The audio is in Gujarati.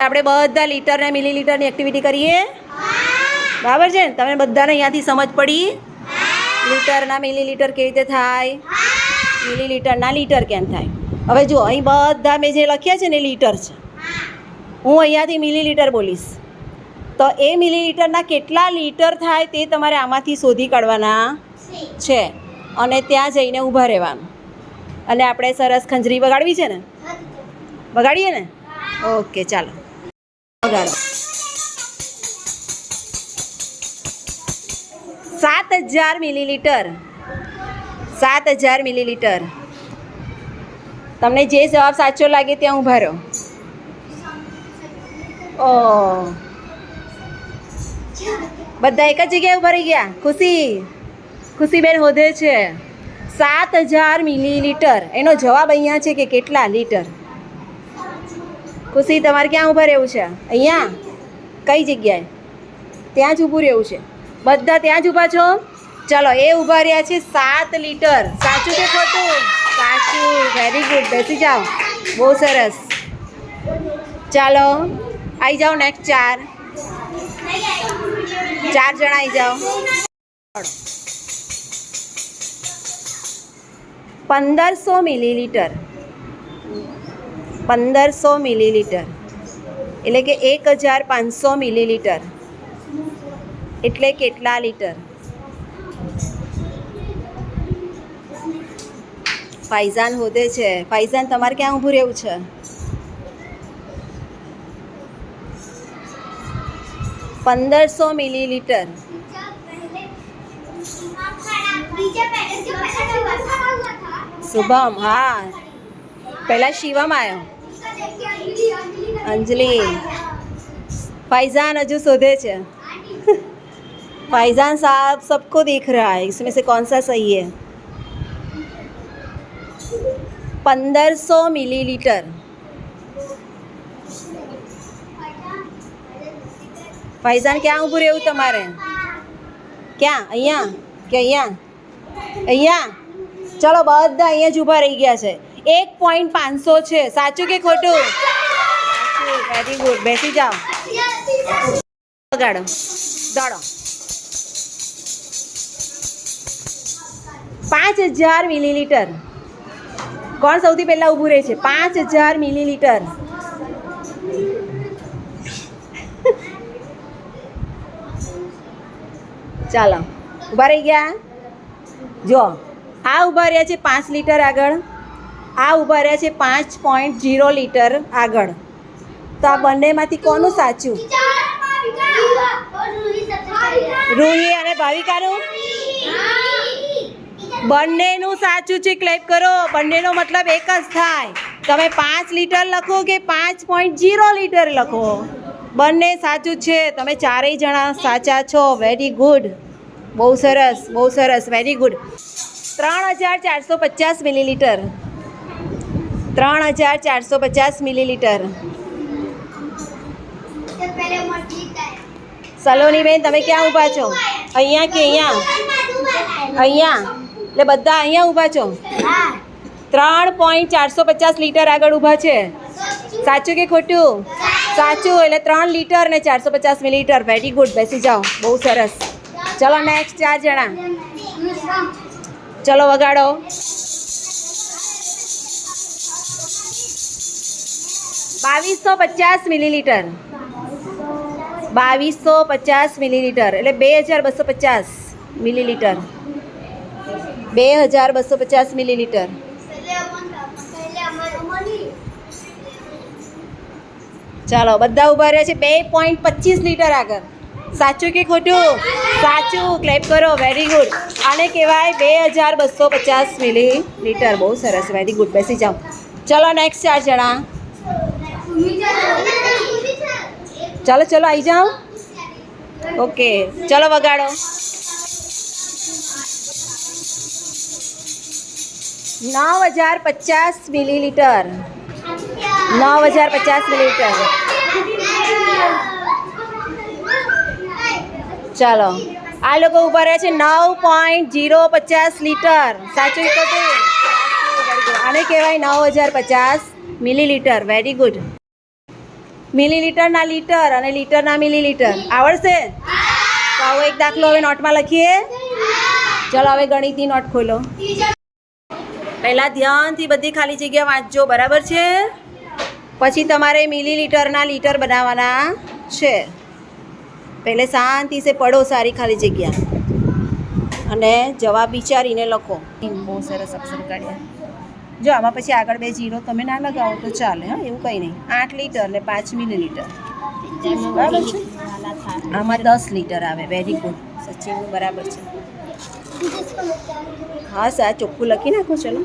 આપણે બધા લીટર ને મિલીલીટરની એક્ટિવિટી કરીએ? બરાબર છે? ને તમને બધાને અહીંયાથી સમજ પડી? લીટરના મિલીલીટર કેવી રીતે થાય? મિલીલીટરના લીટર કેમ થાય? હવે જુઓ, અહીં બધા મેં જે લખ્યા છે ને લીટર છે. હું અહીંયાથી મિલીલીટર બોલીશ. તો એ મિલીલીટરના કેટલા લીટર થાય તે તમારે આમાંથી શોધી કાઢવાના છે. અને ત્યાં જઈને ઊભા રહેવાનું. અને આપણે સરસ ખંજરી વગાડવી છે ને? વગાડીએ ને? ઓકે, ચાલો. વગાડો સાત હજાર મિલીલીટર. સાત હજાર મિલીલીટર. તમને જે જવાબ સાચો લાગે ત્યાં ઊભા રહો. ઓ. બધા એક જ જગ્યાએ ઊભા રહી ગયા? ખુશી? ખુશીબેન હોદે છે. સાત હજાર મિલીલીટર. એનો જવાબ અહીંયા છે કે કેટલા લીટર? ખુશી તમારે ક્યાં ઊભા રહેવું છે? અહીંયા? કઈ જગ્યાએ? ત્યાં જ ઊભું રહેવું છે. બધા ત્યાં જ ઊભા છો? ચલો, એ ઊભા રહ્યા છે સાત લીટર. સાચું કે ખોટું? સાચું. વેરી ગુડ બેસી જાઓ. બહુ સરસ. ચાલો આવી જાઓ નેક્સ્ટ ચાર. ચાર જણા આવી જાઓ. પંદરસો મિલીલીટર. પંદરસો મિલીલીટર. એટલે કે એક હજાર પાંચસો મિલીલીટર. એટલે કેટલા લીટર? ફાઇઝાન હોદે છે. ફાઇઝાન, તમારે ક્યાં ઊભું રહેવું છે? પંદરસો મિલીલીટર. શુભમ, હા. પહેલાં શિવમ આવ્યો અંજલિ फैजान अजू शोधे छे फैजान साहब सबको दिख रहा है इसमें से कौन सा सही है पंद्रह सौ मिलीलीटर ફૈઝાન ક્યાં ઊભું રહેવું તમારે ક્યાં અહીંયા કે અહીંયા અહીંયા ચલો બધા અહીંયા જ ઊભા રહી ગયા છે એક પોઈન્ટ પાંચસો છે. સાચું કે ખોટું? વેરી ગુડ બેસી જાઓ. વગાડો દોડો. પાંચ હજાર મિલીલીટર. કોણ સૌથી પહેલાં ઊભું રહે છે? પાંચ હજાર મિલીલીટર. ચાલો. ઊભા રહી ગયા? જો આ ઊભા રહ્યા છે પાંચ લીટર આગળ. આ ઊભા રહ્યા છે પાંચ પોઈન્ટ જીરો લીટર આગળ. તો આ બંનેમાંથી કોનું સાચું? રૂહી અને ભાવિકાનું? બંનેનું સાચું છે ક્લેપ કરો. બંનેનો મતલબ એક જ થાય. તમે પાંચ લીટર લખો કે પાંચ પોઈન્ટ જીરો લીટર લખો? બંને સાચું છે. તમે ચારેય જણા સાચા છો. વેરી ગુડ બહુ સરસ બહુ સરસ. વેરી ગુડ ત્રણ હજાર ચારસો પચાસ મિલીલીટર ત્રણ હજાર ચારસો પચાસ મિલીલીટર. સલોનીબેન તમે ક્યાં ઊભા છો? અહીંયા કે અહીંયા? અહીંયા? એટલે બધા અહીંયા ઊભા છો? ત્રણ પોઈન્ટ ચારસો પચાસ લીટર આગળ ઊભા છે. સાચું કે ખોટું? સાચું, એટલે ત્રણ લીટર ને ચારસો પચાસ મિલીલીટર. વેરી ગુડ બેસી જાઓ. બહુ સરસ. ચલો નેક્સ્ટ ચાર જણા. ચલો, વગાડો. બાવીસો પચાસ મિલીલીટર. બાવીસો પચાસ મિલીલીટર. એટલે બે હજાર બસો પચાસ મિલીલીટર. બે હજાર બસો પચાસ મિલીલીટર. ચાલો, બધા ઊભા રહ્યા છે. બે પોઈન્ટ પચીસ લીટર આગળ. સાચું કે ખોટું? સાચું. ક્લેપ કરો. વેરી ગુડ આને કહેવાય બે હજાર બસો પચાસ મિલી લીટર બહુ સરસ. વેરી ગુડ બેસી જાઓ. ચલો નેક્સ્ટ ચાર જણા. ચાલો, ચલો આવી જાઓ. ઓકે, ચલો, વગાડો. નવ હજાર પચાસ મિલીલીટર. નવ હજાર પચાસ મિલીલીટર. ચાલો, આ લોકો ઊભા રહ્યા છે નવ પોઈન્ટ જીરો પચાસ લીટર. સાચું ખોટું? આને કહેવાય નવ હજાર પચાસ મિલીલીટર. વેરી ગુડ મિલીલીટરના લીટર અને લીટરના મિલીલીટર. આવડશે તો આવો એક દાખલો હવે નોટમાં લખીએ. ચલો હવે ગણિતની નોટ ખોલો. પહેલાં ધ્યાનથી બધી ખાલી જગ્યા વાંચજો, બરાબર છે? પછી તમારે મિલીલીટરના લીટર બનાવવાના છે. પહેલે શાંતિ સે પડો સારી ખાલી જગ્યા. અને જવાબ વિચારીને લખો. બહુ સરસ અક્ષર કાઢ્યા. જો, આમાં પછી આગળ બે જીરો તમે ના લગાવો તો ચાલે, હા, એવું કંઈ નહીં. આઠ લીટર ને પાંચ મિલીલીટર. બરાબર આમાં દસ લીટર આવે વેરી ગુડ સચિન બરાબર છે. હા સર ચોખ્ખું લખી નાખો, ચલો.